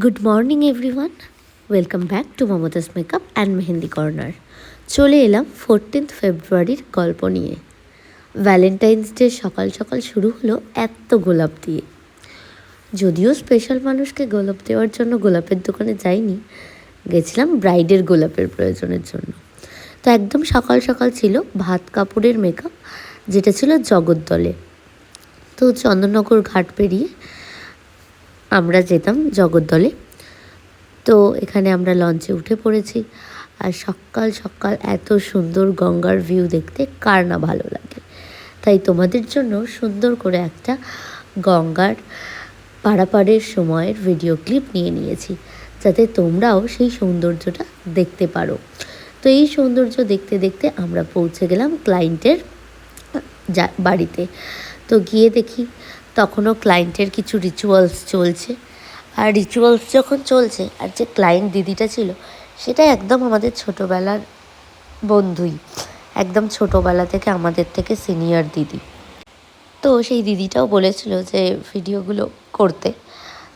Good morning everyone welcome back to Mumtaz makeup and mehendi corner চলে এলাম fourteenth ফেব্রুয়ারির গল্প নিয়ে। ভ্যালেন্টাইন্স ডে সকাল সকাল শুরু হলো এত গোলাপ দিয়ে। যদিও স্পেশাল মানুষকে গোলাপ দেওয়ার জন্য গোলাপের দোকানে যাইনি, গেছিলাম ব্রাইডের গোলাপের প্রয়োজনের জন্য। তো একদম সকাল সকাল ছিল ভাত কাপড়ের মেকআপ যেটা ছিল জগদ্দলে। তো চন্দননগর ঘাট পেরিয়ে আমরা যেতাম জগদ্দলে তো এখানে আমরা লঞ্চে উঠে পড়েছি। আর সকাল সকাল এত সুন্দর গঙ্গার ভিউ দেখতে, কার না ভালো লাগে। তাই তোমাদের জন্য সুন্দর করে একটা গঙ্গার পারাপারের সময়ের ভিডিও ক্লিপ নিয়ে নিয়েছি, যাতে তোমরাও সেই সৌন্দর্যটা দেখতে পারো। তো এই সৌন্দর্য দেখতে দেখতে আমরা পৌঁছে গেলাম ক্লায়েন্টের বাড়িতে। তো গিয়ে দেখি তখনও ক্লায়েন্টের কিছু রিচুয়ালস চলছে। আর রিচুয়ালস যখন চলছে, আর যে ক্লায়েন্ট দিদিটা ছিল, সেটা একদম আমাদের ছোটোবেলার বন্ধুই। একদম ছোটোবেলা থেকে আমাদের থেকে সিনিয়র দিদি। তো সেই দিদিটাও বলেছিল যে, ভিডিওগুলো করতে,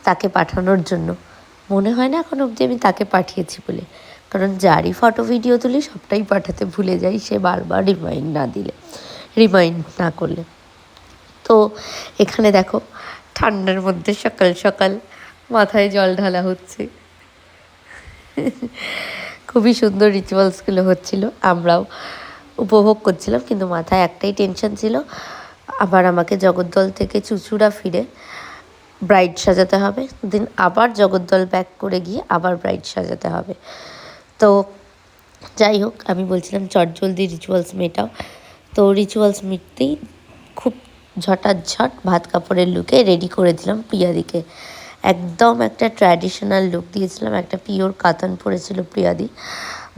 তাকে পাঠানোর জন্য। মনে হয় না এখন অবধি আমি তাকে পাঠিয়েছি বলে। কারণ যারই ফটো ভিডিও তুলি, সবটাই পাঠাতে ভুলে যাই, সে বারবার রিমাইন্ড না দিলে রিমাইন্ড না করলে। তো এখানে দেখো, ঠান্ডার মধ্যে সকাল সকাল মাথায় জল ঢালা হচ্ছে। খুবই সুন্দর রিচুয়ালসগুলো হচ্ছিল, আমরাও উপভোগ করছিলাম, কিন্তু মাথায় একটাই টেনশন ছিল, আবার আমাকে জগদ্দল থেকে চুচুড়া ফিরে ব্রাইড সাজাতে হবে। দিন আবার জগদ্দল ব্যাক করে গিয়ে আবার ব্রাইড সাজাতে হবে। তো যাই হোক, আমি বলছিলাম চটজলদি রিচুয়ালস মেটাও। তো রিচুয়ালস মিটতেই খুব ঝটাঝট ভাত কাপড়ের লুকে রেডি করে দিলাম প্রিয়াদিকে। একদম একটা ট্র্যাডিশনাল লুক দিয়েছিলাম, একটা পিওর কাতান পরেছিল প্রিয়াদি।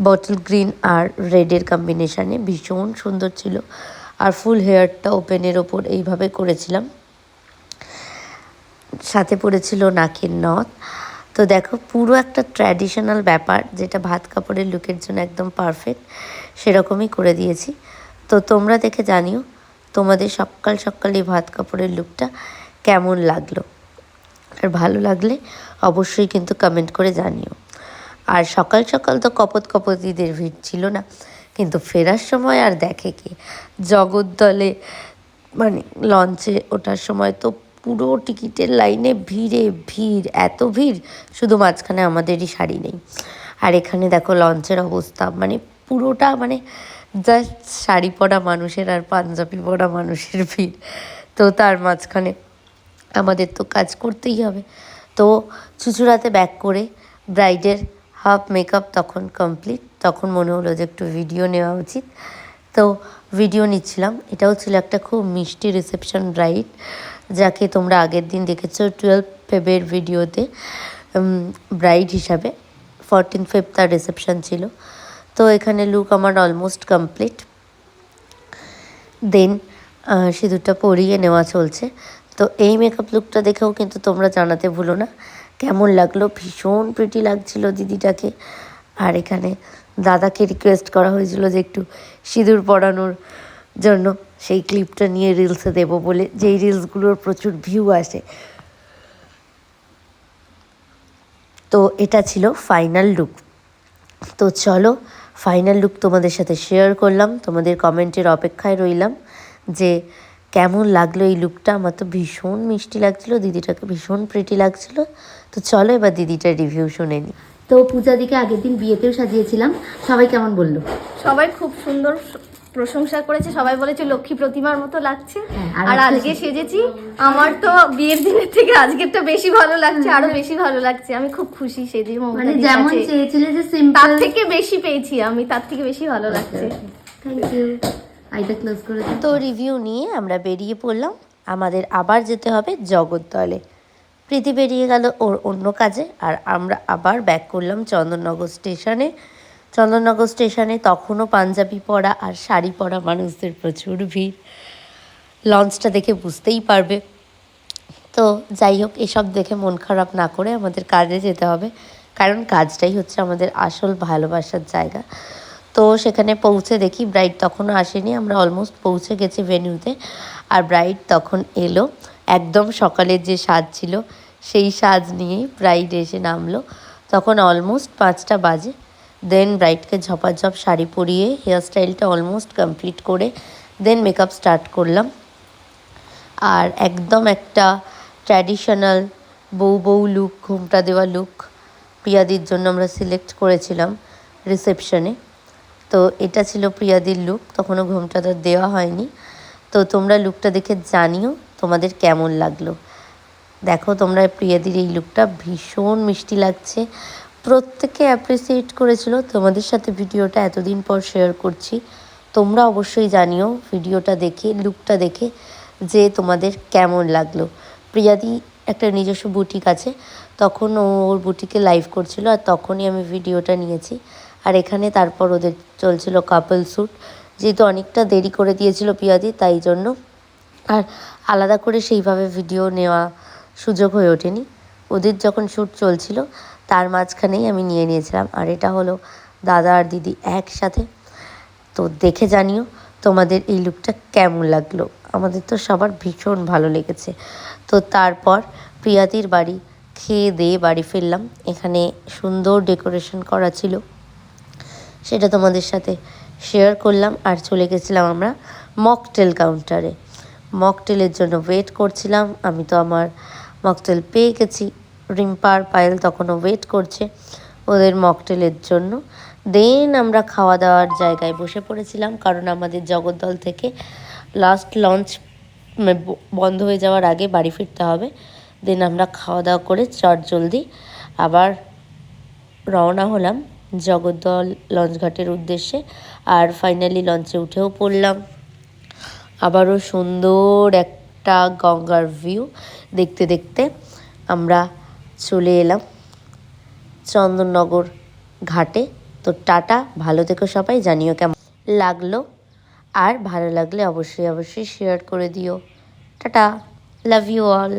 বটল গ্রিন আর রেডের কম্বিনেশানে ভীষণ সুন্দর ছিল। আর ফুল হেয়ারটা ওপেনের ওপর এইভাবে করেছিলাম। সাথে পড়েছিল নাকের নথ তো দেখো, পুরো একটা ট্র্যাডিশনাল ব্যাপার, যেটা ভাত কাপড়ের লুকের জন্য একদম পারফেক্ট সেরকমই করে দিয়েছি। তো তোমরা দেখে জানিও তোমাদের সকাল সকাল এই ভাত কাপড়ের লুকটা কেমন লাগল? আর ভালো লাগলে অবশ্যই কিন্তু কমেন্ট করে জানিও। আর সকাল সকাল তো কপত কপতিদের ভিড় ছিল না, কিন্তু ফেরার সময় আর দেখে কে? জগদ্দলে মানে লঞ্চে ওঠার সময় তো পুরো টিকিটের লাইনে ভিড়ে ভিড়, এত ভিড়, শুধু মাঝখানে আমাদেরই শাড়ি নেই। আর এখানে দেখো লঞ্চের অবস্থা মানে পুরোটা মানে জাস্ট শাড়ি পরা মানুষের আর পাঞ্জাবি পরা মানুষের ভিড়। তো তার মাঝখানে আমাদের তো কাজ করতেই হবে। তো চুচুড়াতে ব্যাক করে ব্রাইডের হাফ মেকআপ তখন কমপ্লিট তখন মনে হলো যে একটু ভিডিও নেওয়া উচিত। তো ভিডিও নিচ্ছিলাম। এটাও ছিল একটা খুব মিষ্টি রিসেপশন ব্রাইড যাকে তোমরা আগের দিন দেখেছ টুয়েলভ ফেবের ভিডিওতে ব্রাইড হিসাবে। ফরটিন ফেব তার রিসেপশন ছিল। তো এখানে লুক আমার অলমোস্ট কমপ্লিট দেন সিঁদুরটা পরিয়ে নেওয়া চলছে। তো এই মেকআপ লুকটা দেখেও কিন্তু তোমরা জানাতে ভুলো না। কেমন লাগল? ভীষণ প্রিটি লাগছিল দিদিটাকে। আর এখানে দাদাকে রিকোয়েস্ট করা হয়েছিল যে একটু সিঁদুর পরানোর জন্য। সেই ক্লিপটা নিয়ে রিলসে দেবো বলে। যেই রিলসগুলোর প্রচুর ভিউ আসে। তো এটা ছিল ফাইনাল লুক তো চলো ফাইনাল লুক তোমাদের সাথে শেয়ার করলাম। তোমাদের কমেন্টের অপেক্ষায় রইলাম যে কেমন লাগল এই লুকটা? আমার তো ভীষণ মিষ্টি লাগছিল, দিদিটাকে ভীষণ প্রিটি লাগছিল। তো চলো এবার দিদিটার রিভিউ শুনে নিই তো পূজাদিকে আগের দিন বিয়েতেও সাজিয়েছিলাম। সবাই কেমন বলল? সবাই খুব সুন্দর প্রশংসা করেছে সবাই বলেছে লক্ষ্মী প্রতিমার মতো লাগছে। হ্যাঁ, আর আজকে সেজেছি আমার তো বিয়ের দিনের থেকে আজকেরটা বেশি ভালো লাগছে আরও বেশি ভালো লাগছে। আমি খুব খুশি সেদিন মানে যেমন চেয়েছিলে যে সিম্পল তার থেকে বেশি পেয়েছি আমি তার থেকে বেশি ভালো লাগছে। থ্যাংক ইউ আইটা ক্লোজ করে তো রিভিউ নিয়ে আমরা বেরিয়ে পড়লাম। আমাদের আবার যেতে হবে জগদ্দলে। প্রীতি বেরিয়ে গেল ওর অন্য কাজে আর আমরা আবার ব্যাক করলাম চন্দননগর স্টেশনে চন্দননগর স্টেশনে তখনও পাঞ্জাবি পরা আর শাড়ি পরা মানুষদের প্রচুর ভিড়। লঞ্চটা দেখে বুঝতেই পারবে। তো যাই হোক, এসব দেখে মন খারাপ না করে আমাদের কাজে যেতে হবে। কারণ কাজটাই হচ্ছে আমাদের আসল ভালোবাসার জায়গা। তো সেখানে পৌঁছে দেখি ব্রাইড তখনও আসেনি। আমরা অলমোস্ট পৌঁছে গেছি ভেন্যুতে আর ব্রাইড তখন এলো। একদম সকালের যে সাজ ছিল, সেই সাজ নিয়েই ব্রাইড এসে নামলো। তখন অলমোস্ট পাঁচটা বাজে। দেন ব্রাইডকে ঝপাঝপ শাড়ি পরিয়ে হেয়ার স্টাইলটা অলমোস্ট কমপ্লিট করে দেন মেকআপ স্টার্ট করলাম। আর একদম একটা ট্র্যাডিশনাল বউ বউ লুক ঘুমটা দেওয়া লুক প্রিয়াদির জন্য আমরা সিলেক্ট করেছিলাম রিসেপশনে তো এটা ছিল প্রিয়াদির লুক তখনও ঘুমটা তো দেওয়া হয়নি। তো তোমরা লুকটা দেখে জানিও তোমাদের কেমন লাগল। দেখো তোমরা প্রিয়াদির এই লুকটা ভীষণ মিষ্টি লাগছে। প্রত্যেকে অ্যাপ্রিসিয়েট করেছিল। তোমাদের সাথে ভিডিওটা এতদিন পর শেয়ার করছি। তোমরা অবশ্যই জানিও ভিডিওটা দেখে লুকটা দেখে যে তোমাদের কেমন লাগল। প্রিয়াদি একটা নিজস্ব বুটিক আছে, তখন ও ওর বুটিকে লাইভ করছিল আর তখনই আমি ভিডিওটা নিয়েছি। আর এখানে তারপর ওদের চলছিল কাপল শ্যুট যেহেতু অনেকটা দেরি করে দিয়েছিল প্রিয়াদি, তাই জন্য আর আলাদা করে সেইভাবে ভিডিও নেওয়া সুযোগ হয়ে ওঠেনি। ওদের যখন শ্যুট চলছিল তার মাঝখানেই আমি নিয়ে নিয়েছিলাম। আর এটা হলো দাদা আর দিদি একসাথে। তো দেখে জানিও তোমাদের এই লুকটা কেমন লাগল। আমাদের তো সবার ভীষণ ভালো লেগেছে। তো তারপর প্রিয়াতির বাড়ি খেয়ে দিয়ে বাড়ি ফিরলাম। এখানে সুন্দর ডেকোরেশন করা ছিল। সেটা তোমাদের সাথে শেয়ার করলাম। আর চলে গেছিলাম আমরা মকটেল কাউন্টারে মকটেলের জন্য ওয়েট করছিলাম। আমি তো আমার মকটেল পেয়ে গেছি। রিম্পার পায়েল তখনও ওয়েট করছে ওদের মকটেলের জন্য। দেন আমরা খাওয়া দাওয়ার জায়গায় বসে পড়েছিলাম কারণ আমাদের জগদ্দল থেকে লাস্ট লঞ্চ বন্ধ হয়ে যাওয়ার আগে বাড়ি ফিরতে হবে। দেন আমরা খাওয়া দাওয়া করে চট জলদি আবার রওনা হলাম জগদ্দল লঞ্চঘাটের উদ্দেশ্যে আর ফাইনালি লঞ্চে উঠেও পড়লাম। আবারও সুন্দর একটা গঙ্গার ভিউ দেখতে দেখতে আমরা চলে এলাম চন্দননগর ঘাটে। তো টাটা, ভালো থেকো সবাই, জানিও কেমন লাগল। আর ভালো লাগলে অবশ্যই অবশ্যই শেয়ার করে দিও। Tata love you all